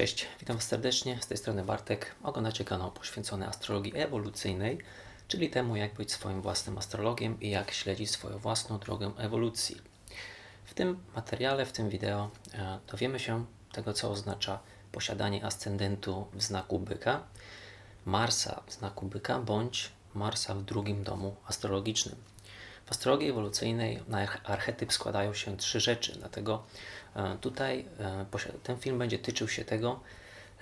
Cześć, witam serdecznie, z tej strony Bartek. Oglądacie kanał poświęcony astrologii ewolucyjnej, czyli temu jak być swoim własnym astrologiem i jak śledzić swoją własną drogę ewolucji. W tym materiale, w tym wideo e, dowiemy się tego, co oznacza posiadanie ascendentu w znaku byka, Marsa w znaku byka bądź Marsa w drugim domu astrologicznym. W astrologii ewolucyjnej na arch- archetyp składają się trzy rzeczy, dlatego tutaj e, ten film będzie tyczył się tego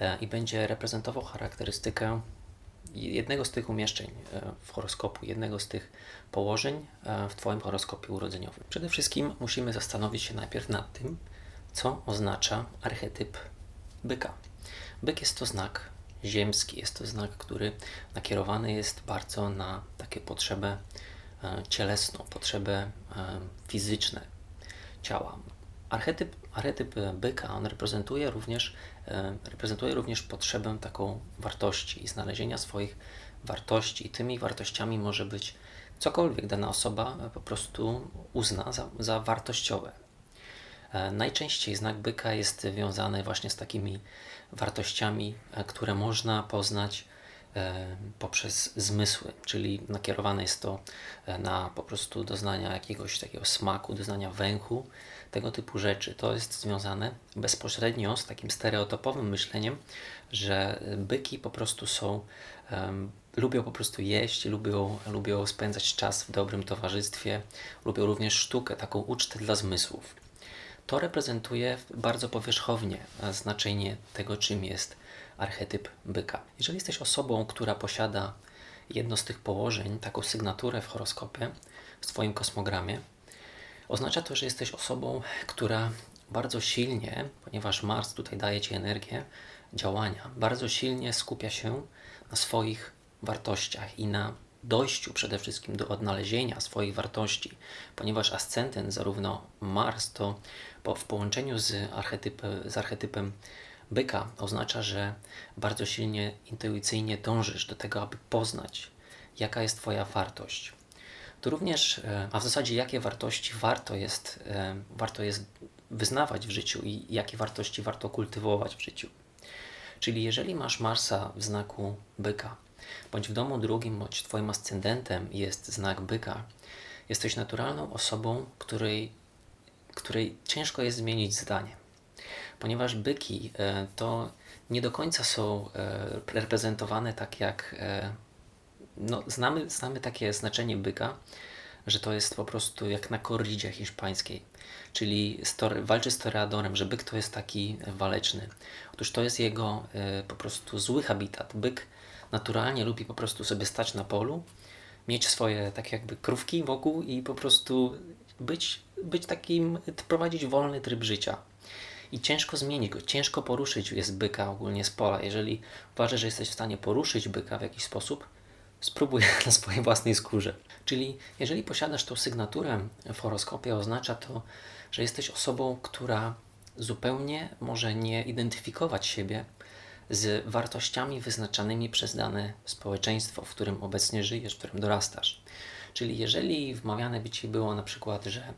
e, i będzie reprezentował charakterystykę jednego z tych umieszczeń e, w horoskopu, jednego z tych położeń e, w Twoim horoskopie urodzeniowym. Przede wszystkim musimy zastanowić się najpierw nad tym, co oznacza archetyp byka. Byk jest to znak ziemski, jest to znak, który nakierowany jest bardzo na takie potrzebę e, cielesną, potrzebę e, fizyczne ciała. Archetyp, archetyp byka, on reprezentuje również, e, reprezentuje również potrzebę taką wartości i znalezienia swoich wartości. I tymi wartościami może być cokolwiek dana osoba e, po prostu uzna za, za wartościowe. E, Najczęściej znak byka jest związany właśnie z takimi wartościami, które można poznać poprzez zmysły, czyli nakierowane jest to e, na po prostu doznania jakiegoś takiego smaku, doznania węchu, tego typu rzeczy. To jest związane bezpośrednio z takim stereotypowym myśleniem, że byki po prostu są, em, lubią po prostu jeść, lubią, lubią spędzać czas w dobrym towarzystwie, lubią również sztukę, taką ucztę dla zmysłów. To reprezentuje bardzo powierzchownie e, znaczenie tego, czym jest archetyp byka. Jeżeli jesteś osobą, która posiada jedno z tych położeń, taką sygnaturę w horoskopie, w Twoim kosmogramie, oznacza to, że jesteś osobą, która bardzo silnie, ponieważ Mars tutaj daje Ci energię działania, bardzo silnie skupia się na swoich wartościach i na dojściu przede wszystkim do odnalezienia swoich wartości, ponieważ ascendent, zarówno Mars, to w połączeniu z, z archetypem byka oznacza, że bardzo silnie intuicyjnie dążysz do tego, aby poznać, jaka jest Twoja wartość. To również, e, a w zasadzie jakie wartości warto jest, e, warto jest wyznawać w życiu i jakie wartości warto kultywować w życiu. Czyli jeżeli masz Marsa w znaku byka, bądź w domu drugim, bądź Twoim ascendentem jest znak byka, jesteś naturalną osobą, której, której ciężko jest zmienić zdanie. Ponieważ byki e, to nie do końca są e, reprezentowane tak jak. E, no, znamy, znamy takie znaczenie byka, że to jest po prostu jak na korridzie hiszpańskiej, czyli stor- walczy z toreadorem, że byk to jest taki waleczny. Otóż to jest jego po prostu zły habitat. Byk naturalnie lubi po prostu sobie stać na polu, mieć swoje tak jakby krówki wokół i po prostu być, być takim, prowadzić wolny tryb życia. I ciężko zmienić go, ciężko poruszyć jest byka ogólnie z pola. Jeżeli uważasz, że jesteś w stanie poruszyć byka w jakiś sposób, spróbuj na swojej własnej skórze. Czyli jeżeli posiadasz tą sygnaturę w horoskopie, oznacza to, że jesteś osobą, która zupełnie może nie identyfikować siebie z wartościami wyznaczanymi przez dane społeczeństwo, w którym obecnie żyjesz, w którym dorastasz. Czyli jeżeli wmawiane by ci było na przykład, że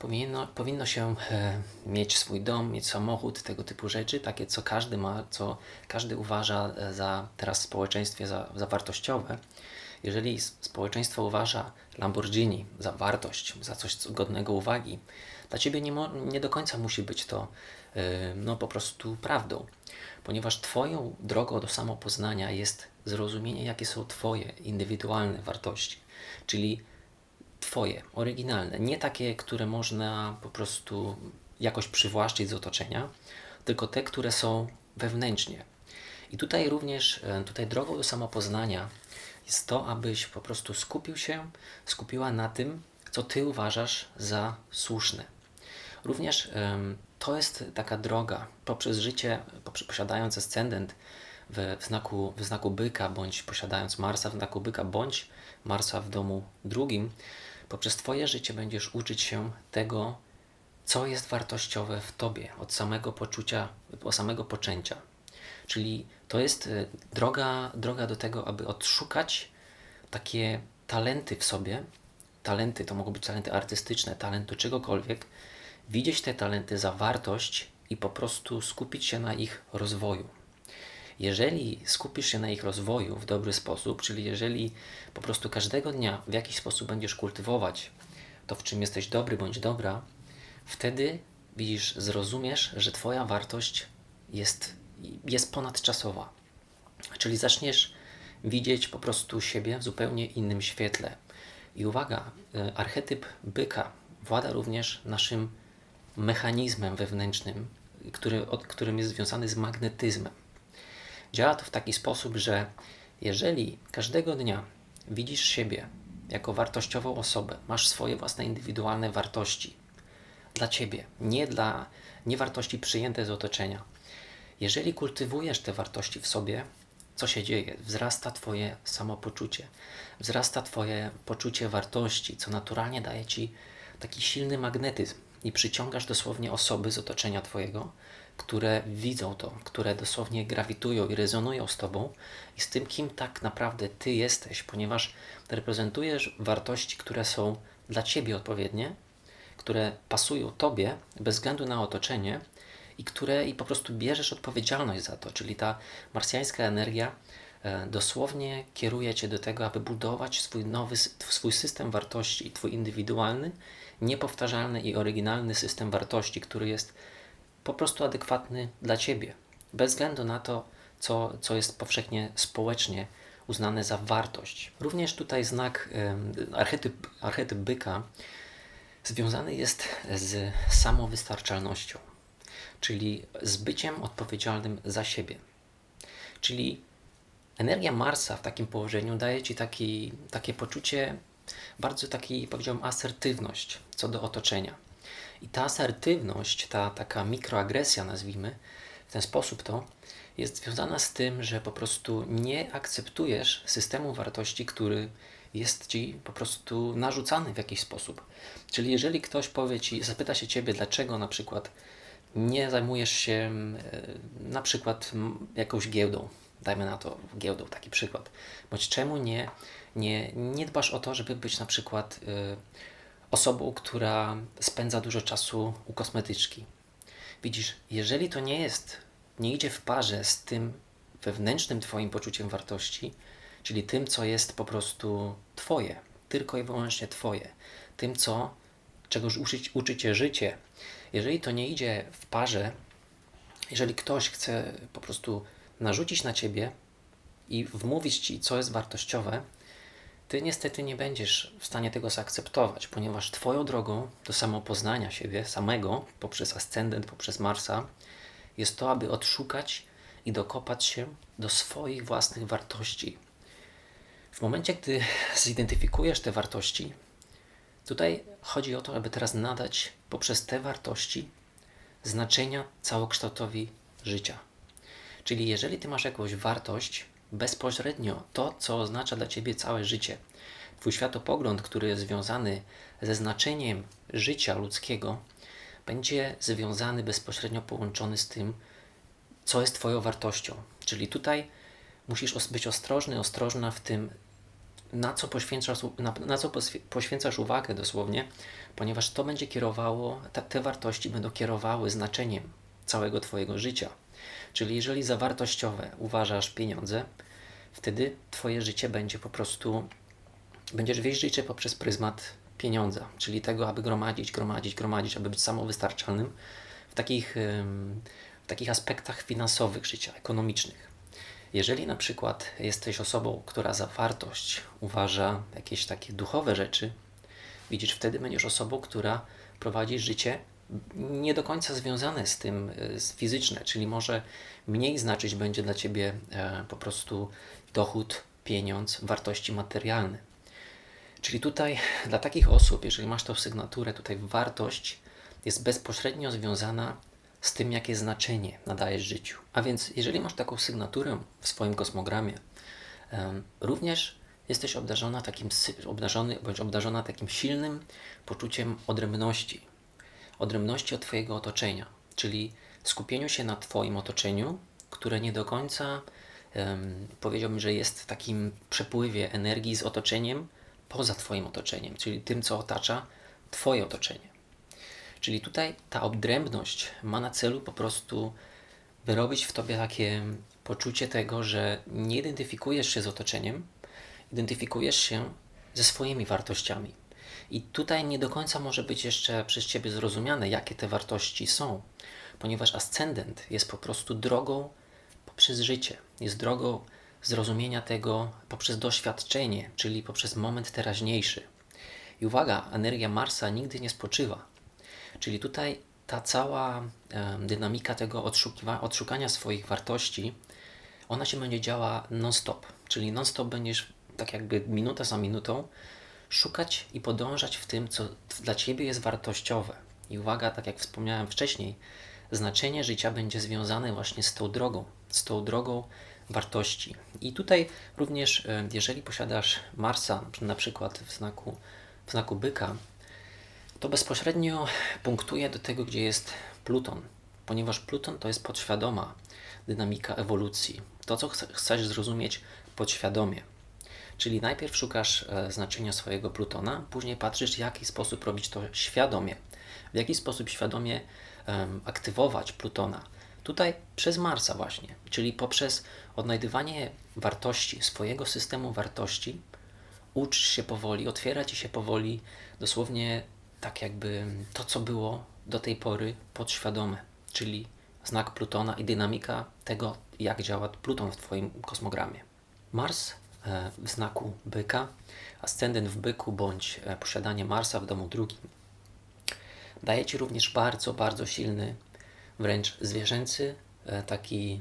powinno, powinno się e, mieć swój dom, mieć samochód, tego typu rzeczy, takie co każdy ma, co każdy uważa e, za teraz w społeczeństwie za, za wartościowe. Jeżeli społeczeństwo uważa Lamborghini za wartość, za coś co godnego uwagi, dla ciebie nie, nie do końca musi być to e, no, po prostu prawdą, ponieważ Twoją drogą do samopoznania jest zrozumienie, jakie są Twoje indywidualne wartości, czyli Twoje, oryginalne, nie takie, które można po prostu jakoś przywłaszczyć z otoczenia, tylko te, które są wewnętrznie. I tutaj również, e, tutaj drogą do samopoznania jest to, abyś po prostu skupił się, skupiła na tym, co Ty uważasz za słuszne. Również to jest taka droga poprzez życie, posiadając ascendent w, w, znaku, w znaku byka, bądź posiadając Marsa w znaku byka, bądź Marsa w domu drugim, poprzez Twoje życie będziesz uczyć się tego, co jest wartościowe w Tobie od samego poczucia, od samego poczęcia. Czyli to jest y, droga, droga do tego, aby odszukać takie talenty w sobie. Talenty to mogą być talenty artystyczne, talent do czegokolwiek. Widzieć te talenty za wartość i po prostu skupić się na ich rozwoju. Jeżeli skupisz się na ich rozwoju w dobry sposób, czyli jeżeli po prostu każdego dnia w jakiś sposób będziesz kultywować to, w czym jesteś dobry bądź dobra, wtedy widzisz, zrozumiesz, że Twoja wartość jest, jest ponadczasowa. Czyli zaczniesz widzieć po prostu siebie w zupełnie innym świetle. I uwaga, e, archetyp byka włada również naszym mechanizmem wewnętrznym, który, od, którym jest związany z magnetyzmem. Działa to w taki sposób, że jeżeli każdego dnia widzisz siebie jako wartościową osobę, masz swoje własne indywidualne wartości dla ciebie, nie dla nie wartości przyjęte z otoczenia. Jeżeli kultywujesz te wartości w sobie, co się dzieje? Wzrasta Twoje samopoczucie, wzrasta Twoje poczucie wartości, co naturalnie daje Ci taki silny magnetyzm i przyciągasz dosłownie osoby z otoczenia Twojego, które widzą to, które dosłownie grawitują i rezonują z Tobą i z tym, kim tak naprawdę Ty jesteś, ponieważ reprezentujesz wartości, które są dla Ciebie odpowiednie, które pasują Tobie bez względu na otoczenie i które i po prostu bierzesz odpowiedzialność za to, czyli ta marsjańska energia e, dosłownie kieruje Cię do tego, aby budować swój nowy, swój system wartości, Twój indywidualny, niepowtarzalny i oryginalny system wartości, który jest po prostu adekwatny dla Ciebie, bez względu na to, co, co jest powszechnie społecznie uznane za wartość. Również tutaj znak, archetyp, archetyp byka związany jest z samowystarczalnością, czyli z byciem odpowiedzialnym za siebie. Czyli energia Marsa w takim położeniu daje Ci taki, takie poczucie, bardzo taki, powiedziałbym, asertywność co do otoczenia. I ta asertywność, ta taka mikroagresja, nazwijmy w ten sposób to, jest związana z tym, że po prostu nie akceptujesz systemu wartości, który jest ci po prostu narzucany w jakiś sposób. Czyli jeżeli ktoś powie ci, zapyta się ciebie, dlaczego na przykład nie zajmujesz się e, na przykład jakąś giełdą, dajmy na to giełdą, taki przykład, bądź czemu nie, nie, nie dbasz o to, żeby być na przykład y, osobą, która spędza dużo czasu u kosmetyczki. Widzisz, jeżeli to nie jest, nie idzie w parze z tym wewnętrznym Twoim poczuciem wartości, czyli tym, co jest po prostu Twoje, tylko i wyłącznie Twoje, tym, co, czegoś uczyć, uczy Cię życie, jeżeli to nie idzie w parze, jeżeli ktoś chce po prostu narzucić na Ciebie i wmówić Ci, co jest wartościowe, ty niestety nie będziesz w stanie tego zaakceptować, ponieważ Twoją drogą do samopoznania siebie samego poprzez ascendent, poprzez Marsa jest to, aby odszukać i dokopać się do swoich własnych wartości. W momencie, gdy zidentyfikujesz te wartości, tutaj chodzi o to, aby teraz nadać poprzez te wartości znaczenia całokształtowi życia. Czyli jeżeli ty masz jakąś wartość, bezpośrednio to, co oznacza dla ciebie całe życie. Twój światopogląd, który jest związany ze znaczeniem życia ludzkiego, będzie związany bezpośrednio połączony z tym, co jest Twoją wartością. Czyli tutaj musisz być ostrożny, ostrożna w tym, na co poświęcasz, na, na co poświęcasz uwagę dosłownie, ponieważ to będzie kierowało, te, te wartości będą kierowały znaczeniem całego Twojego życia. Czyli jeżeli za wartościowe uważasz pieniądze, wtedy Twoje życie będzie po prostu, będziesz wieść życie poprzez pryzmat pieniądza, czyli tego, aby gromadzić, gromadzić, gromadzić, aby być samowystarczalnym w takich, w takich aspektach finansowych życia, ekonomicznych. Jeżeli na przykład jesteś osobą, która za wartość uważa jakieś takie duchowe rzeczy, widzisz, wtedy będziesz osobą, która prowadzi życie nie do końca związane z tym e, z fizyczne, czyli może mniej znaczyć będzie dla Ciebie e, po prostu dochód, pieniądz, wartości materialne. Czyli tutaj dla takich osób, jeżeli masz tą sygnaturę, tutaj wartość jest bezpośrednio związana z tym, jakie znaczenie nadajesz życiu. A więc, jeżeli masz taką sygnaturę w swoim kosmogramie, również jesteś obdarzona takim, obdarzony bądź obdarzona takim silnym poczuciem odrębności, odrębności od Twojego otoczenia, czyli skupieniu się na Twoim otoczeniu, które nie do końca um, powiedziałbym, że jest w takim przepływie energii z otoczeniem poza Twoim otoczeniem, czyli tym, co otacza Twoje otoczenie. Czyli tutaj ta odrębność ma na celu po prostu wyrobić w tobie takie poczucie tego, że nie identyfikujesz się z otoczeniem, identyfikujesz się ze swoimi wartościami. I tutaj nie do końca może być jeszcze przez ciebie zrozumiane, jakie te wartości są, ponieważ ascendent jest po prostu drogą poprzez życie, jest drogą zrozumienia tego poprzez doświadczenie, czyli poprzez moment teraźniejszy. I uwaga, energia Marsa nigdy nie spoczywa. Czyli tutaj ta cała dynamika tego odszukania swoich wartości, ona się będzie działa non-stop. Czyli non-stop będziesz tak jakby minuta za minutą szukać i podążać w tym, co dla Ciebie jest wartościowe. I uwaga, tak jak wspomniałem wcześniej, znaczenie życia będzie związane właśnie z tą drogą, z tą drogą wartości. I tutaj również, e, jeżeli posiadasz Marsa, na przykład w znaku, w znaku byka, to bezpośrednio punktuje do tego, gdzie jest Pluton, ponieważ Pluton to jest podświadoma dynamika ewolucji. To, co chcesz zrozumieć podświadomie. Czyli najpierw szukasz e, znaczenia swojego Plutona, później patrzysz, w jaki sposób robić to świadomie, w jaki sposób świadomie um, aktywować Plutona. Tutaj przez Marsa właśnie, czyli poprzez odnajdywanie wartości, swojego systemu wartości, uczysz się powoli, otwiera ci się powoli dosłownie tak jakby to, co było do tej pory podświadome, czyli znak Plutona i dynamika tego, jak działa Pluton w Twoim kosmogramie. Mars w znaku byka, ascendent w byku bądź e, posiadanie Marsa w domu drugim daje Ci również bardzo, bardzo silny, wręcz zwierzęcy e, taki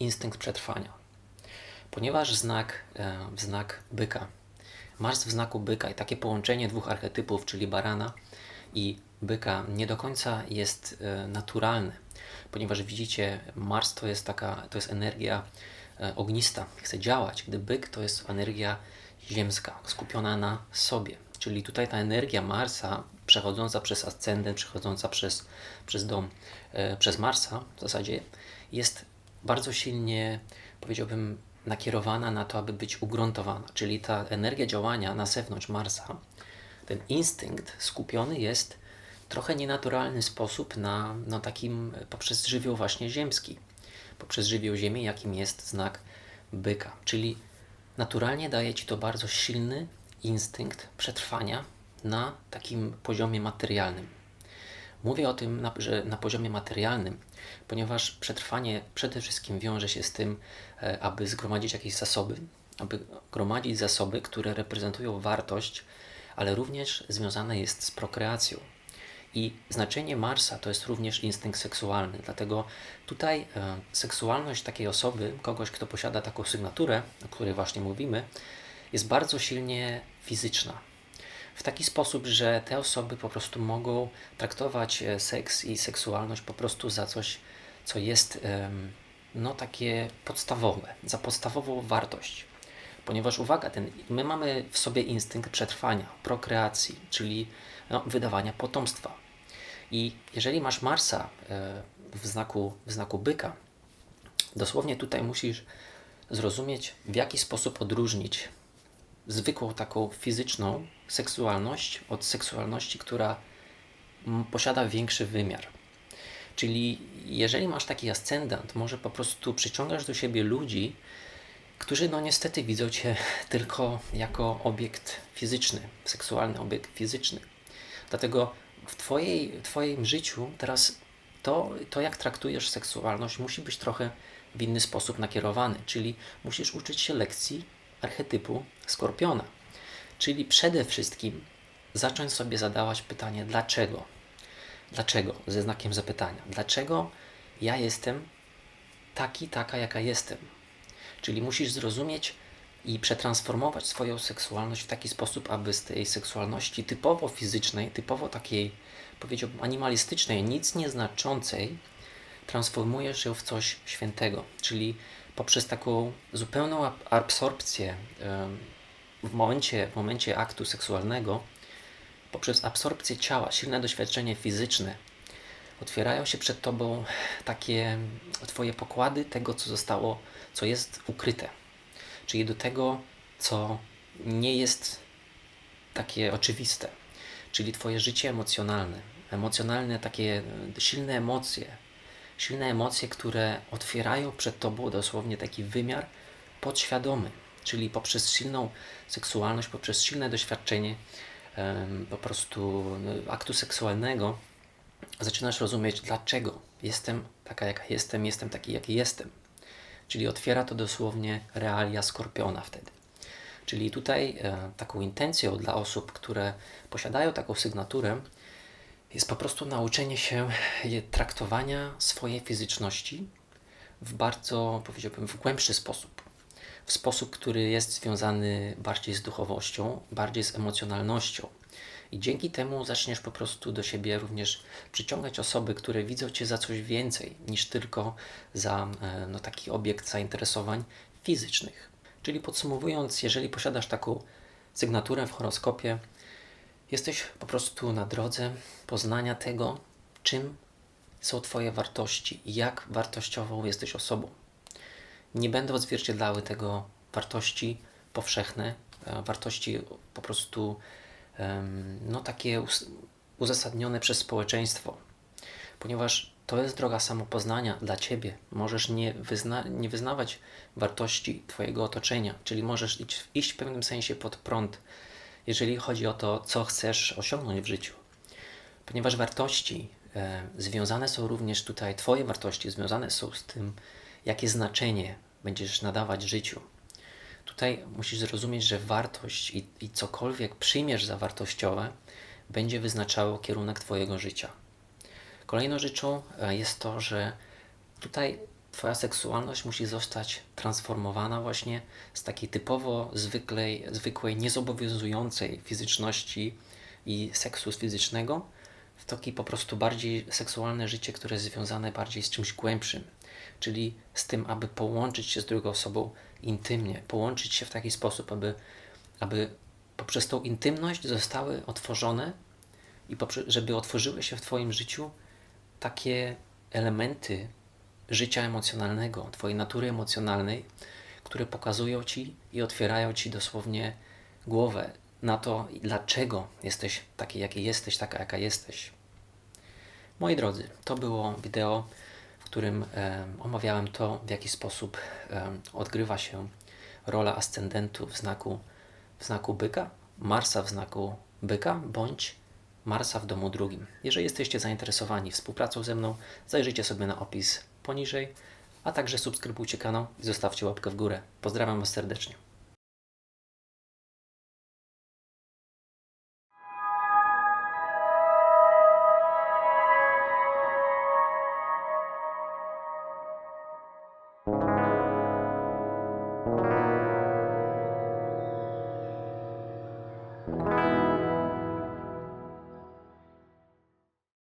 instynkt przetrwania. Ponieważ znak, znak byka, Mars w znaku byka i takie połączenie dwóch archetypów, czyli barana i byka, nie do końca jest naturalne ponieważ widzicie, Mars to jest taka, to jest energia e, ognista, chce działać, gdy byk to jest energia ziemska, skupiona na sobie. Czyli tutaj ta energia Marsa, przechodząca przez ascendent, przechodząca przez, przez dom, e, przez Marsa w zasadzie, jest bardzo silnie, powiedziałbym, nakierowana na to, aby być ugruntowana. Czyli ta energia działania na zewnątrz Marsa, ten instynkt skupiony jest trochę nienaturalny sposób na, na takim poprzez żywioł właśnie ziemski, poprzez żywioł ziemi, jakim jest znak byka. Czyli naturalnie daje ci to bardzo silny instynkt przetrwania na takim poziomie materialnym. Mówię o tym, na, że na poziomie materialnym, ponieważ przetrwanie przede wszystkim wiąże się z tym, e, aby zgromadzić jakieś zasoby, aby gromadzić zasoby, które reprezentują wartość, ale również związane jest z prokreacją, i znaczenie Marsa to jest również instynkt seksualny, dlatego tutaj e, seksualność takiej osoby, kogoś, kto posiada taką sygnaturę, o której właśnie mówimy, jest bardzo silnie fizyczna. W taki sposób, że te osoby po prostu mogą traktować e, seks i seksualność po prostu za coś, co jest no takie podstawowe, za podstawową wartość. Ponieważ uwaga, ten, my mamy w sobie instynkt przetrwania, prokreacji, czyli no, wydawania potomstwa. I jeżeli masz Marsa e, w znaku, w znaku byka, dosłownie tutaj musisz zrozumieć, w jaki sposób odróżnić zwykłą taką fizyczną seksualność od seksualności, która posiada większy wymiar. Czyli jeżeli masz taki ascendant, może po prostu przyciągasz do siebie ludzi, którzy no niestety widzą Cię tylko jako obiekt fizyczny, seksualny obiekt fizyczny. Dlatego w twojej, Twoim życiu teraz to, to, jak traktujesz seksualność, musi być trochę w inny sposób nakierowany, czyli musisz uczyć się lekcji archetypu skorpiona. Czyli przede wszystkim zacząć sobie zadawać pytanie, dlaczego? Dlaczego? Ze znakiem zapytania. Dlaczego ja jestem taki, taka, jaka jestem? Czyli musisz zrozumieć, i przetransformować swoją seksualność w taki sposób, aby z tej seksualności typowo fizycznej, typowo takiej, powiedziałbym, animalistycznej, nic nieznaczącej, transformujesz ją w coś świętego, czyli poprzez taką zupełną absorpcję w momencie, w momencie aktu seksualnego, poprzez absorpcję ciała, silne doświadczenie fizyczne, otwierają się przed Tobą takie Twoje pokłady tego, co zostało, co jest ukryte czyli do tego, co nie jest takie oczywiste, czyli Twoje życie emocjonalne, emocjonalne, takie e, silne emocje, silne emocje, które otwierają przed Tobą dosłownie taki wymiar podświadomy, czyli poprzez silną seksualność, poprzez silne doświadczenie po prostu no, aktu seksualnego zaczynasz rozumieć, dlaczego jestem taka, jaka jestem, jestem taki, jaki jestem. Czyli otwiera to dosłownie realia skorpiona wtedy. Czyli tutaj e, taką intencją dla osób, które posiadają taką sygnaturę, jest po prostu nauczenie się traktowania swojej fizyczności w bardzo, powiedziałbym, w głębszy sposób. W sposób, który jest związany bardziej z duchowością, bardziej z emocjonalnością. I dzięki temu zaczniesz po prostu do siebie również przyciągać osoby, które widzą Cię za coś więcej niż tylko za e, no, taki obiekt zainteresowań fizycznych. Czyli podsumowując, jeżeli posiadasz taką sygnaturę w horoskopie, jesteś po prostu na drodze poznania tego, czym są Twoje wartości i jak wartościową jesteś osobą. Nie będą odzwierciedlały tego wartości powszechne, e, wartości po prostu no, takie uzasadnione przez społeczeństwo, ponieważ to jest droga samopoznania dla Ciebie. Możesz nie, wyzna nie wyznawać wartości Twojego otoczenia, czyli możesz iść, iść w pewnym sensie pod prąd, jeżeli chodzi o to, co chcesz osiągnąć w życiu. Ponieważ wartości e, związane są również tutaj, Twoje wartości związane są z tym, jakie znaczenie będziesz nadawać życiu. Tutaj musisz zrozumieć, że wartość i, i cokolwiek przyjmiesz za wartościowe będzie wyznaczało kierunek Twojego życia. Kolejną rzeczą e, jest to, że tutaj Twoja seksualność musi zostać transformowana właśnie z takiej typowo zwykłej, zwykłej niezobowiązującej fizyczności i seksu fizycznego w takie po prostu bardziej seksualne życie, które jest związane bardziej z czymś głębszym, czyli z tym, aby połączyć się z drugą osobą intymnie, połączyć się w taki sposób, aby, aby poprzez tą intymność zostały otworzone i żeby otworzyły się w Twoim życiu takie elementy życia emocjonalnego, Twojej natury emocjonalnej, które pokazują Ci i otwierają Ci dosłownie głowę na to, dlaczego jesteś taki, jaki jesteś, taka, jaka jesteś. Moi drodzy, to było wideo, w którym omawiałem to, w jaki sposób odgrywa się rola ascendentu w znaku, w znaku byka, Marsa w znaku byka, bądź Marsa w domu drugim. Jeżeli jesteście zainteresowani współpracą ze mną, zajrzyjcie sobie na opis poniżej, a także subskrybujcie kanał i zostawcie łapkę w górę. Pozdrawiam Was serdecznie.